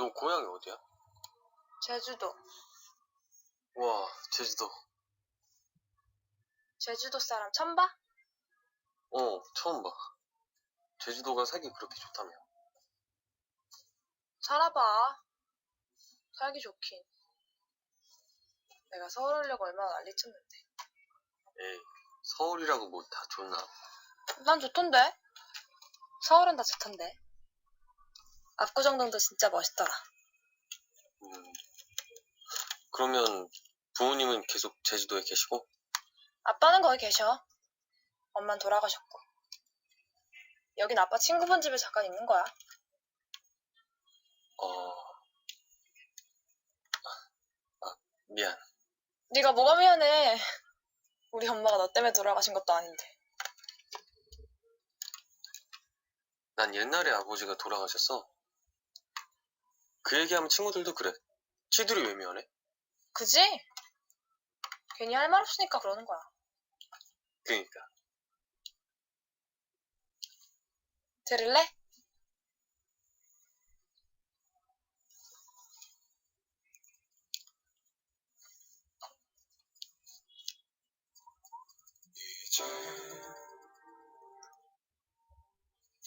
너 고향이 어디야? 제주도. 와, 제주도. 제주도 사람 처음 봐? 어, 처음 봐. 제주도가 살기 그렇게 좋다며. 살아봐. 살기 좋긴. 내가 서울 오려고 얼마나 난리 쳤는데. 에이, 서울이라고 뭐 다 좋나? 난 좋던데. 서울은 다 좋던데. 압구정동도 진짜 멋있더라. 음. 그러면 부모님은 계속 제주도에 계시고? 아빠는 거기 계셔. 엄만 돌아가셨고. 여긴 아빠 친구분 집에 잠깐 있는 거야. 어, 아, 미안. 네가 뭐가 미안해. 우리 엄마가 너 때문에 돌아가신 것도 아닌데. 난 옛날에 아버지가 돌아가셨어. 그 얘기하면 친구들도 그래. 지들이 왜 미안해? 그지? 괜히 할 말 없으니까 그러는 거야. 그니까. 들을래? 이제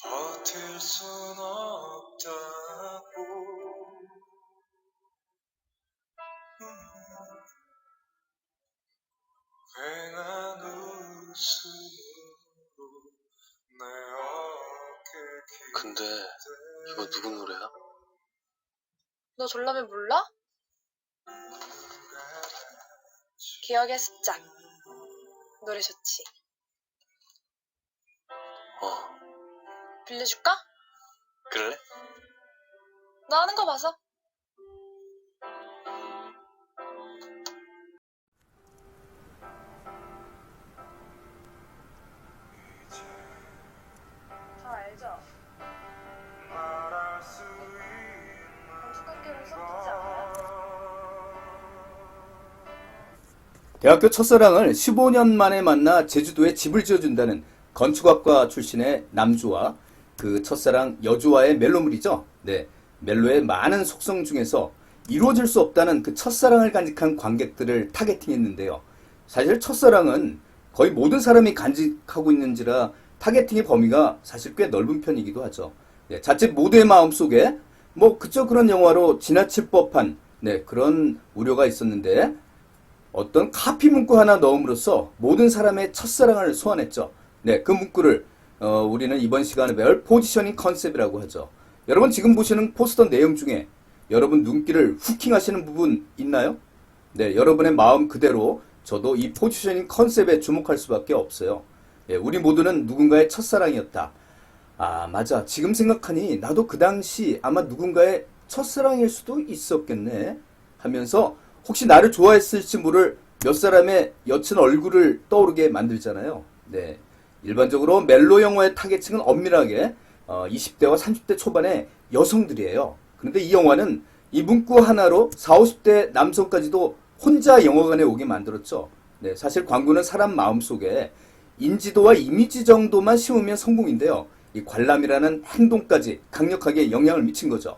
버틸 순 없다고 괜한 웃음으로 내 어깨 근데 이거 누구 노래야? 너 졸라맨 몰라? 기억의 습작. 노래 좋지. 어, 빌려줄까? 그래? 너 하는 거 봐서. 대학교 첫사랑을 15년 만에 만나 제주도에 집을 지어준다는 건축학과 출신의 남주와 그 첫사랑 여주와의 멜로물이죠. 네. 멜로의 많은 속성 중에서 이루어질 수 없다는 그 첫사랑을 간직한 관객들을 타겟팅했는데요. 사실 첫사랑은 거의 모든 사람이 간직하고 있는지라 타겟팅의 범위가 사실 꽤 넓은 편이기도 하죠. 네, 자칫 모두의 마음 속에 뭐 그저 그런 영화로 지나칠 법한 네, 그런 우려가 있었는데 어떤 카피 문구 하나 넣음으로써 모든 사람의 첫사랑을 소환했죠. 네, 그 문구를 어, 우리는 이번 시간에 배울 포지셔닝 컨셉이라고 하죠. 여러분 지금 보시는 포스터 내용 중에 여러분 눈길을 후킹하시는 부분 있나요? 네, 여러분의 마음 그대로 저도 이 포지셔닝 컨셉에 주목할 수밖에 없어요. 예, 우리 모두는 누군가의 첫사랑이었다. 아, 맞아. 지금 생각하니 나도 그 당시 아마 누군가의 첫사랑일 수도 있었겠네. 하면서 혹시 나를 좋아했을지 모를 몇 사람의 여친 얼굴을 떠오르게 만들잖아요. 네. 일반적으로 멜로 영화의 타겟층은 엄밀하게 어, 20대와 30대 초반의 여성들이에요. 그런데 이 영화는 이 문구 하나로 40, 50대 남성까지도 혼자 영화관에 오게 만들었죠. 네, 사실 광고는 사람 마음속에 인지도와 이미지 정도만 심으면 성공인데요. 이 관람이라는 행동까지 강력하게 영향을 미친 거죠.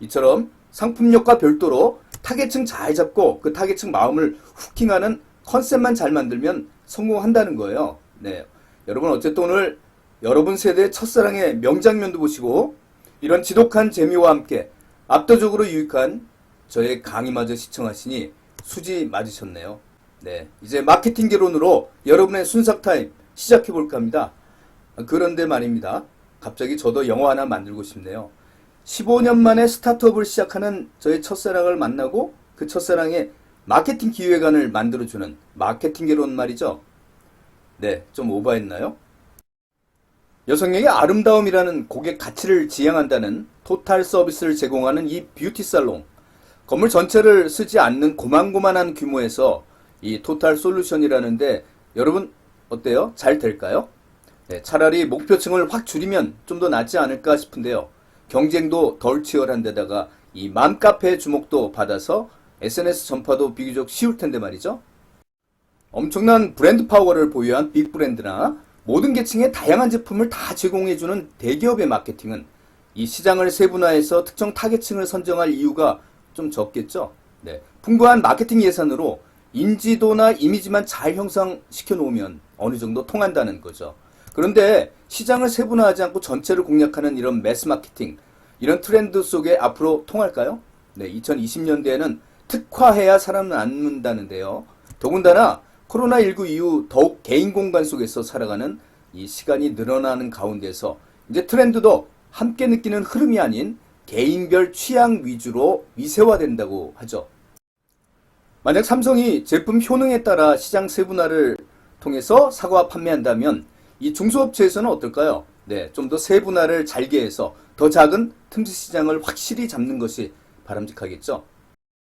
이처럼 상품력과 별도로 타겟층 잘 잡고 그 타겟층 마음을 후킹하는 컨셉만 잘 만들면 성공한다는 거예요. 네. 여러분 어쨌든 오늘 여러분 세대의 첫사랑의 명장면도 보시고 이런 지독한 재미와 함께 압도적으로 유익한 저의 강의마저 시청하시니 수지 맞으셨네요. 네. 이제 마케팅 개론으로 여러분의 순삭 타임 시작해 볼까 합니다. 그런데 말입니다. 갑자기 저도 영화 하나 만들고 싶네요. 15년 만에 스타트업을 시작하는 저의 첫사랑을 만나고 그 첫사랑의 마케팅 기획안을 만들어주는 마케팅 개론 말이죠. 네, 좀 오버했나요? 여성에게 아름다움이라는 고객 가치를 지향한다는 토탈 서비스를 제공하는 이 뷰티 살롱. 건물 전체를 쓰지 않는 고만고만한 규모에서 이 토탈 솔루션이라는데 여러분 어때요? 잘 될까요? 네, 차라리 목표층을 확 줄이면 좀 더 낫지 않을까 싶은데요. 경쟁도 덜 치열한 데다가 이 맘카페의 주목도 받아서 SNS 전파도 비교적 쉬울 텐데 말이죠. 엄청난 브랜드 파워를 보유한 빅브랜드나 모든 계층의 다양한 제품을 다 제공해주는 대기업의 마케팅은 이 시장을 세분화해서 특정 타겟층을 선정할 이유가 좀 적겠죠. 네. 풍부한 마케팅 예산으로 인지도나 이미지만 잘 형성시켜 놓으면 어느 정도 통한다는 거죠. 그런데 시장을 세분화하지 않고 전체를 공략하는 이런 매스 마케팅, 이런 트렌드 속에 앞으로 통할까요? 네, 2020년대에는 특화해야 살아남는다는데요. 더군다나 코로나19 이후 더욱 개인 공간 속에서 살아가는 이 시간이 늘어나는 가운데서 이제 트렌드도 함께 느끼는 흐름이 아닌 개인별 취향 위주로 미세화된다고 하죠. 만약 삼성이 제품 효능에 따라 시장 세분화를 통해서 사과 판매한다면 이 중소업체에서는 어떨까요? 네, 좀 더 세분화를 잘게 해서 더 작은 틈새 시장을 확실히 잡는 것이 바람직하겠죠.